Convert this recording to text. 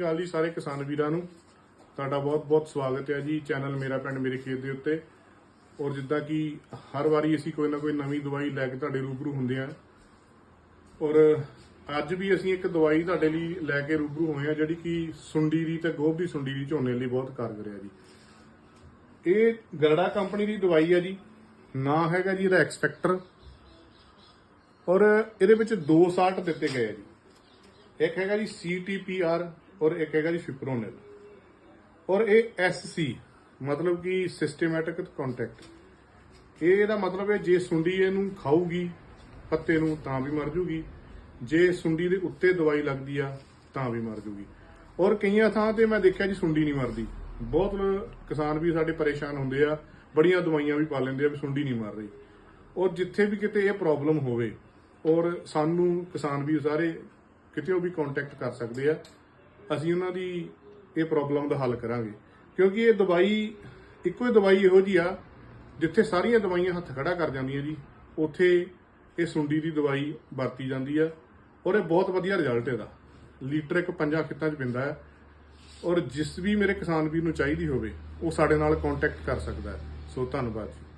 ਸ਼੍ਰੀ ਅਕਾਲ ਜੀ ਸਾਰੇ ਕਿਸਾਨ ਵੀਰਾਂ ਨੂੰ। ਤੁਹਾਡਾ ਬਹੁਤ-ਬਹੁਤ ਸਵਾਗਤ ਹੈ ਜੀ ਚੈਨਲ ਮੇਰਾ ਪਿੰਡ ਮੇਰੇ ਖੇਤ ਦੇ ਉੱਤੇ। ਔਰ ਜਿੱਦਾਂ ਕਿ ਹਰ ਵਾਰੀ ਅਸੀਂ ਕੋਈ ਨਾ ਕੋਈ ਨਵੀਂ ਦਵਾਈ ਲੈ ਕੇ ਤੁਹਾਡੇ ਰੂਬਰੂ ਹੁੰਦੇ ਆ ਔਰ ਅੱਜ ਵੀ ਅਸੀਂ ਇੱਕ ਦਵਾਈ ਤੁਹਾਡੇ ਲਈ ਲੈ ਕੇ ਰੂਬਰੂ ਹੋਏ ਆ ਜਿਹੜੀ ਕਿ ਸੁੰਡੀ ਦੀ ਤੇ ਗੋਭ ਦੀ ਸੁੰਡੀ ਦੀ ਝੋਨੇ ਲਈ ਬਹੁਤ ਕਾਰਗਰ ਹੈ ਜੀ। ਇਹ ਗਰੜਾ ਕੰਪਨੀ ਦੀ ਦਵਾਈ ਹੈ ਜੀ। ਨਾਂ ਹੈਗਾ ਜੀ ਇਹਦਾ ਐਕਸਪੈਕਟਰ ਔਰ ਇਹਦੇ ਵਿੱਚ ਦੋ ਸਾਲਟ ਦਿੱਤੇ ਗਏ ਆ ਜੀ। ਇੱਕ ਹੈਗਾ ਜੀ CTPR ਔਰ ਇੱਕ ਹੈਗਾ ਜੀ ਫਿਪਰੋਨਿਲ। ਔਰ ਇਹ SC ਮਤਲਬ ਕਿ ਸਿਸਟਮੈਟਿਕ ਕੰਟੈਕਟ ਇਹ ਇਹਦਾ ਮਤਲਬ ਹੈ, ਜੇ ਸੁੰਡੀ ਇਹਨੂੰ ਖਾਊਗੀ, ਪੱਤੇ ਨੂੰ, ਤਾਂ ਵੀ ਮਰ ਜੂਗੀ। ਜੇ ਸੁੰਡੀ ਦੇ ਉੱਤੇ ਦਵਾਈ ਲੱਗਦੀ ਆ, ਤਾਂ ਵੀ ਮਰ ਜੂਗੀ। ਔਰ ਕਈਆਂ ਥਾਂ ਤੇ ਮੈਂ ਦੇਖਿਆ ਜੀ ਸੁੰਡੀ ਨਹੀਂ ਮਰਦੀ। ਬਹੁਤ ਕਿਸਾਨ ਵੀ ਸਾਡੇ ਪਰੇਸ਼ਾਨ ਹੁੰਦੇ ਆ, ਬੜੀਆਂ ਦਵਾਈਆਂ ਵੀ ਪਾ ਲੈਂਦੇ ਆ ਵੀ ਸੁੰਡੀ ਨਹੀਂ ਮਰ ਰਹੀ। ਔਰ ਜਿੱਥੇ ਵੀ ਕਿਤੇ ਇਹ ਪ੍ਰੋਬਲਮ ਹੋਵੇ, ਔਰ ਸਾਨੂੰ ਕਿਸਾਨ ਵੀ ਸਾਰੇ ਕਿਤੇ ਉਹ ਵੀ ਕੰਟੈਕਟ ਕਰ ਸਕਦੇ ਆ ਅਸੀਂ ਉਹਨਾਂ ਦੀ ਇਹ ਪ੍ਰੋਬਲਮ ਦਾ ਹੱਲ ਕਰਾਂਗੇ। ਕਿਉਂਕਿ ਇਹ ਦਵਾਈ, ਇੱਕੋ ਹੀ ਦਵਾਈ ਇਹੋ ਜੀ ਆ, ਜਿੱਥੇ ਸਾਰੀਆਂ ਦਵਾਈਆਂ ਹੱਥ ਖੜਾ ਕਰ ਜਾਂਦੀਆਂ ਜੀ, ਉੱਥੇ ਇਹ ਸੁੰਡੀ ਦੀ ਦਵਾਈ ਵਰਤੀ ਜਾਂਦੀ ਆ ਔਰ ਇਹ ਬਹੁਤ ਵਧੀਆ ਰਿਜ਼ਲਟ ਇਹਦਾ। ਲੀਟਰ ਇੱਕ ਪੰਜਾਂ ਖਿੱਤਾਂ 'ਚ ਪੈਂਦਾ ਹੈ ਔਰ ਜਿਸ ਵੀ ਮੇਰੇ ਕਿਸਾਨ ਵੀਰ ਨੂੰ ਚਾਹੀਦੀ ਹੋਵੇ, ਉਹ ਸਾਡੇ ਨਾਲ ਕੰਟੈਕਟ ਕਰ ਸਕਦਾ ਹੈ। ਸੋ ਧੰਨਵਾਦ ਜੀ।